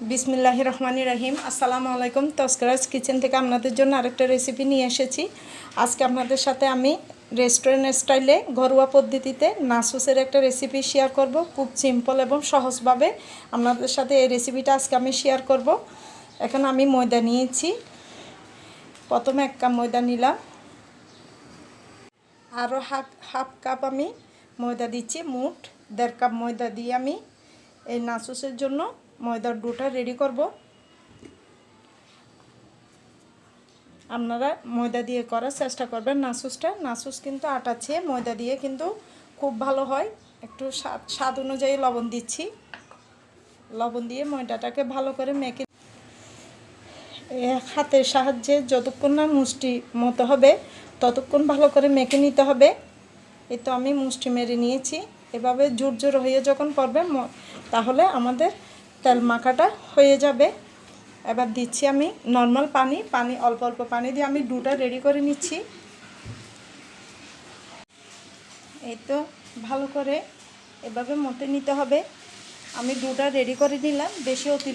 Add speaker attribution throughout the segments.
Speaker 1: বিসমিল্লাহ রহমানি রাহিম। আসসালামু আলাইকুম। তস্করাজ কিচেন থেকে আপনাদের জন্য আরেকটা রেসিপি নিয়ে এসেছি। আজকে আপনাদের সাথে আমি রেস্টুরেন্ট স্টাইলে ঘরোয়া পদ্ধতিতে নাসুসের একটা রেসিপি শেয়ার করব। খুব সিম্পল এবং সহজভাবে আপনাদের সাথে এই রেসিপিটা আজকে আমি শেয়ার করব। এখন আমি ময়দা নিয়েছি। প্রথমে এক কাপ ময়দা নিলাম। আরও হাফ হাফ কাপ আমি ময়দা দিচ্ছি। মুঠ দেড় কাপ ময়দা দিয়ে আমি এই নাচুসের জন্য ময়দার ডোটা রেডি করব। আপনারা ময়দা দিয়ে করার চেষ্টা করবেন নাসুসটা। নাসুস কিন্তু আটা চেয়ে ময়দা দিয়ে কিন্তু খুব ভালো হয়। একটু স্বাদ স্বাদ অনুযায়ী লবণ দিচ্ছি। লবণ দিয়ে ময়দাটাকে ভালো করে মেখে হাতের সাহায্যে যতক্ষণ না মুষ্টি মতো হবে, ততক্ষণ ভালো করে মেখে নিতে হবে। এই তো আমি মুষ্টি মেরে নিয়েছি। এভাবে জোর জোর হয়ে যখন পড়বে তাহলে আমাদের তেল মাখাটা হয়ে যাবে। এবার দিচ্ছি আমি নর্মাল পানি পানি, অল্প অল্প পানি দিয়ে আমি ডুটা রেডি করে নিচ্ছি। এই তো ভালো করে এভাবে মতে নিতে হবে। আমি ডুটা রেডি করে নিলাম, বেশি অতি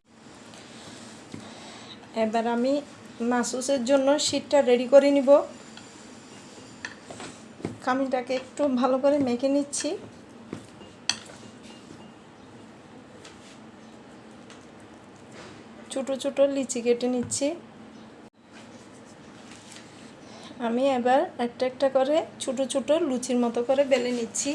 Speaker 1: এবার আমি নাসুসের জন্য শীতটা রেডি করে নিব। কামিটাকে একটু ভালো করে মেখে নিচ্ছি। ছোটো ছোটো লিচি কেটে নিচ্ছি। আমি এবার একটা একটা করে ছোটো ছোটো লুচির মতো করে বেলে নিচ্ছি।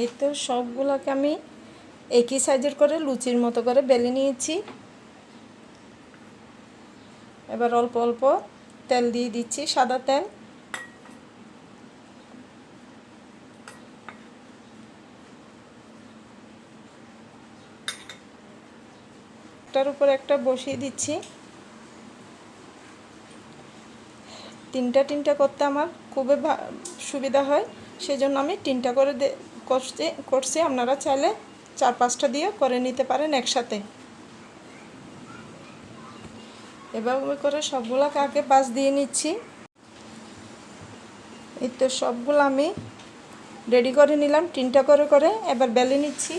Speaker 1: এই তো সবগুলোকে আমি একই সাইজের করে লুচির মতো করে বেলে নিয়েছি। এবার অল্প অল্প তেল দিয়ে দিচ্ছি, সাদা তেল। একটার উপর একটা বসিয়ে দিচ্ছি। তিনটা তিনটা করতে আমার খুবই সুবিধা হয়, সেজন্য আমি তিনটা করে করছি করছি। আপনারা চাইলে চার পাঁচটা দিয়ে করে নিতে পারেন একসাথে। এভাবে করে সবগুলা কাকে পাশ দিয়ে নিচ্ছি। এই তো সবগুলো আমি রেডি করে নিলাম, তিনটা করে করে এবার বেলে নিচ্ছি।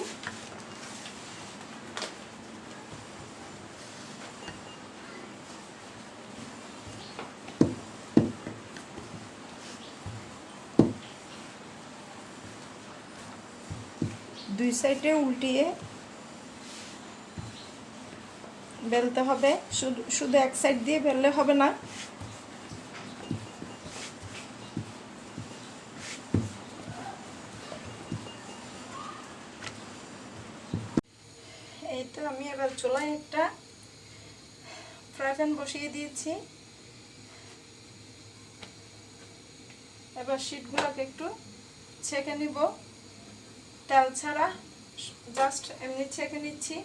Speaker 1: দুই সাইডে উল্টিয়ে বেলতে হবে। শুধু শুধু এক সাইড দিয়ে বেললে হবে না। এই তো আমি এবার চুলায় একটা ফ্রাই প্যান বসিয়ে দিয়েছি। এবার শিটগুলোকে একটু ছেঁকে নিব। তেল ছাড়া জাস্ট এমনি ছেঁকে নিচ্ছি।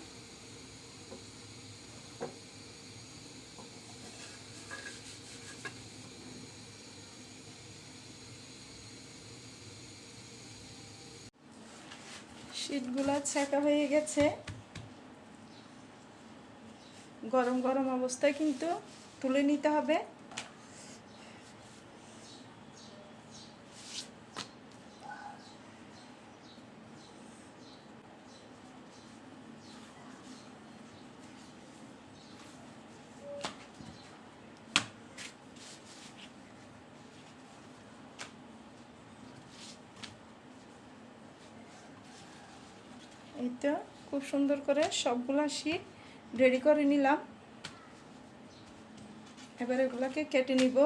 Speaker 1: শীতগুলো ছেঁকা হয়ে গেছে। গরম গরম অবস্থায় কিন্তু তুলে নিতে হবে। এই তো খুব সুন্দর করে সবগুলা শীট রেডি করে নিলাম। এবার এগুলাকে কেটে নিব।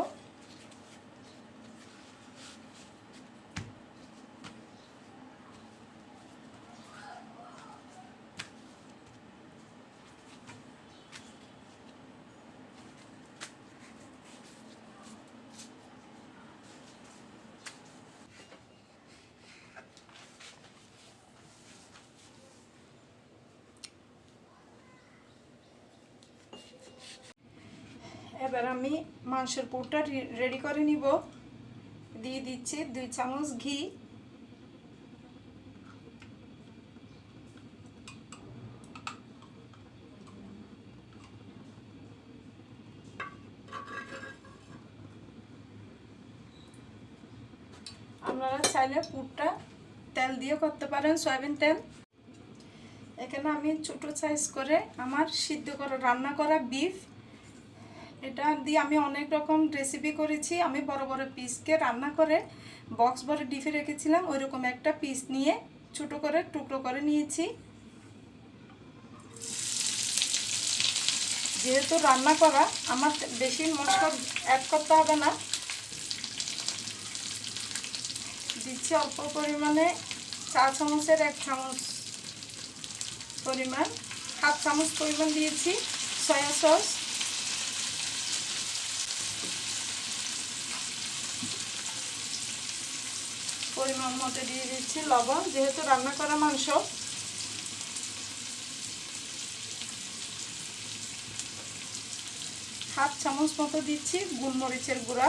Speaker 1: এবার আমি মাংসের পুরটা রেডি করে নিব। দিয়ে দিচ্ছি দুই চামচ ঘি। আপনারা চাইলে পুরটা তেল দিয়ে করতে পারেন, সয়াবিন তেল। এখানে আমি ছোট সাইজ করে আমার সিদ্ধ করা, রান্না করা বিফ এটা দিয়ে আমি অনেক রকম রেসিপি করেছি। আমি বড় বড় পিসকে রান্না করে বক্স ভরে ডিপে রেখেছিলাম। ওই রকম একটা পিস নিয়ে ছোট করে টুকরো করে নিয়েছি। যেহেতু রান্না করা, আমার বেশি মশলা অ্যাড করতে হবে না। দিচ্ছি অল্প পরিমাণে চা চামচের এক চামচ পরিমাণ, হাফ চামচ পরিমাণ দিয়েছি সয়া সস পরিমাণ মতো দিয়ে দিচ্ছি লবণ, যেহেতু রান্না করা মাংস। হাফ চামচ মতো দিচ্ছি গোলমরিচের গুঁড়া।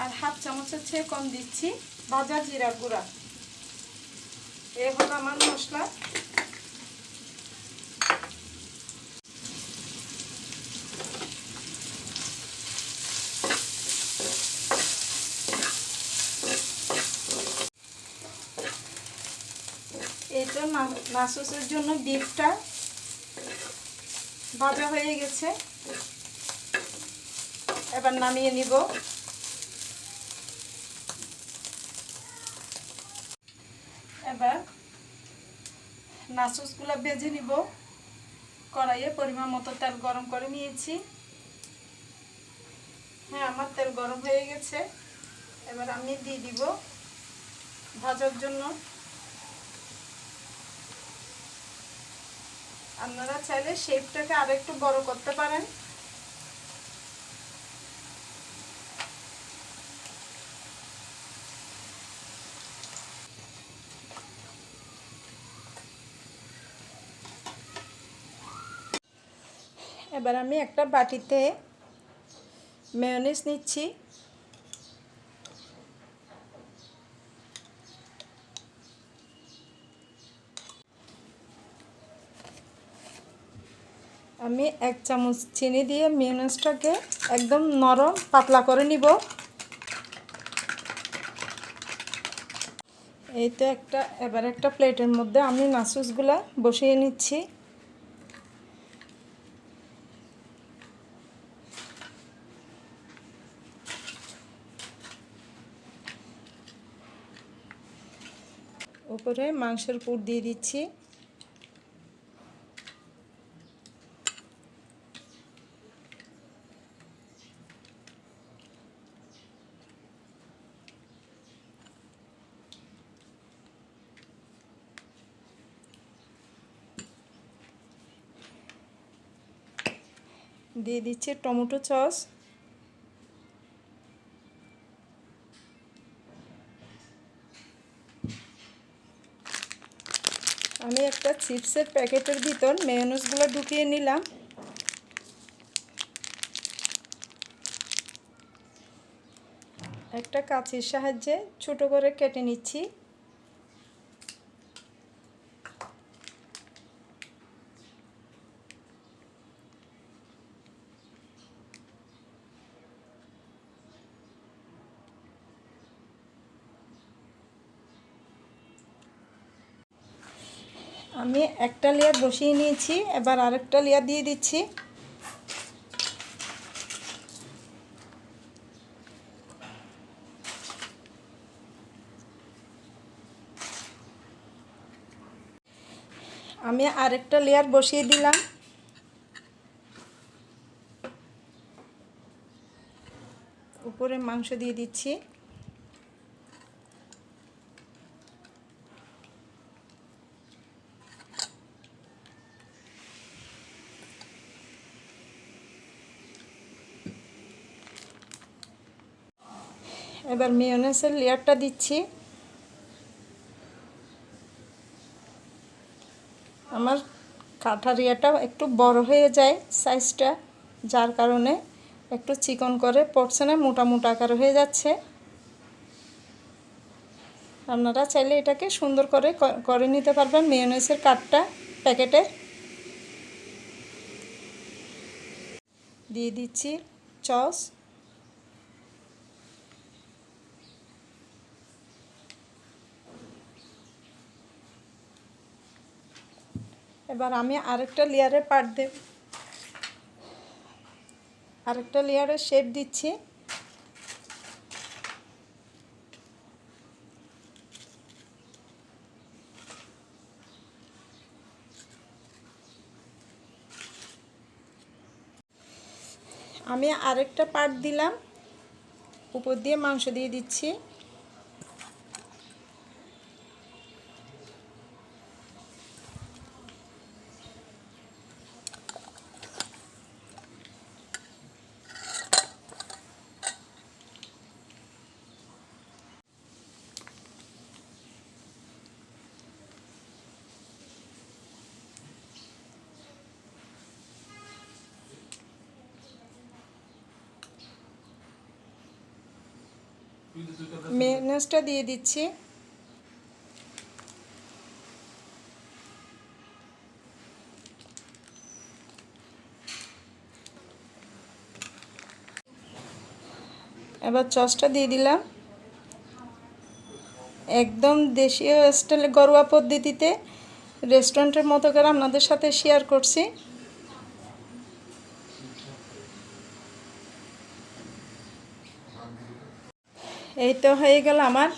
Speaker 1: আর হাফ চামচের চেয়ে কম দিচ্ছি ভাজা জিরার গুঁড়া। এ হলো আমার মশলা। এটা নাসুসের জন্য ডিপটা ভাজা হয়ে গেছে। এবার নামিয়ে নিব। এবার নাচুসগুলো ভেজে নিব। কড়াইয়ে পরিমাণ মতো তেল গরম করে নিয়েছি। হ্যাঁ আমার তেল গরম হয়ে গেছে। এবার আমি দিয়ে দিব ভাজার জন্য। আপনারা চাইলে শেপটাকে আরেকটু বড় করতে পারেন। এবার আমি একটা বাটিতে মেয়নিস নিচ্ছি। আমি এক চামচ চিনি দিয়ে মেয়নিসটাকে একদম নরম পাতলা করে নিব। এই তো একটা, এবার একটা প্লেটের মধ্যে আমি নাসুসগুলা বসিয়ে নিচ্ছি। উপরে মাংসের পুর দিয়ে দিচ্ছি। দিয়ে দিচ্ছি টমেটো সস। চিপসের প্যাকেটের ভিতর মেয়নসগুলো ঢুকিয়ে নিলাম। একটা কাঁচির সাহায্যে ছোট করে কেটে নিচ্ছি আমি একটা লেয়ার বসিয়ে নিয়েছি, এবার আরেকটা লেয়ার দিয়ে দিচ্ছি। আমি আরেকটা লেয়ার বসিয়ে দিলাম। উপরে মাংস দিয়ে দিচ্ছি। এবার মিওনেসের লেয়ারটা দিচ্ছি। আমার কাঁঠার ইয়েটা একটু বড় হয়ে যায় সাইজটা যার কারণে একটু চিকন করে পড়ছে না মোটা মোটা আকার হয়ে যাচ্ছে। আপনারা চাইলে এটাকে সুন্দর করে করে নিতে পারবেন মেয়োনেসের কাঠটা প্যাকেটের দিয়ে দিচ্ছি চস। এবার আমি আরেকটা লেয়ারের পার্ট দেব। আরেকটা লেয়ারের শেপ দিচ্ছি। আমি আরেকটা পার্ট দিলাম। উপর দিয়ে মাংস দিয়ে দিচ্ছি। মেয়নেজটা দিয়ে দিচ্ছি। এবার চসটা দিয়ে দিলাম। একদম দেশীয় স্টাইলে ঘরোয়া পদ্ধতিতে রেস্টুরেন্টের মতো করে আপনাদের সাথে শেয়ার করছি। এই তো হয়ে গেল আমার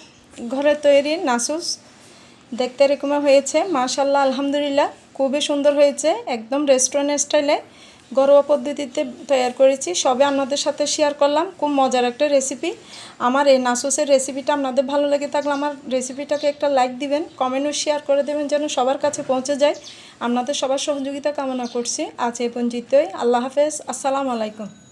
Speaker 1: ঘরে তৈরি নাসুস। দেখতে এরকম হয়েছে মাশাল্লাহ আলহামদুলিল্লাহ, খুবই সুন্দর হয়েছে, একদম রেস্টুরেন্ট স্টাইলে ঘরোয়া পদ্ধতিতে তৈরি করেছি। সবে আপনাদের সাথে শেয়ার করলাম, খুব মজার একটা রেসিপি আমার এই নাসুসের রেসিপিটা আপনাদের ভালো লেগে থাকলে আমার রেসিপিটাকে একটা লাইক দিবেন কমেন্টও শেয়ার করে দেবেন যেন সবার কাছে পৌঁছে যায়। আপনাদের সবার সহযোগিতা কামনা করছি। আজ এই পঞ্জিতই আল্লাহ হাফেজ, আসসালামু আলাইকুম।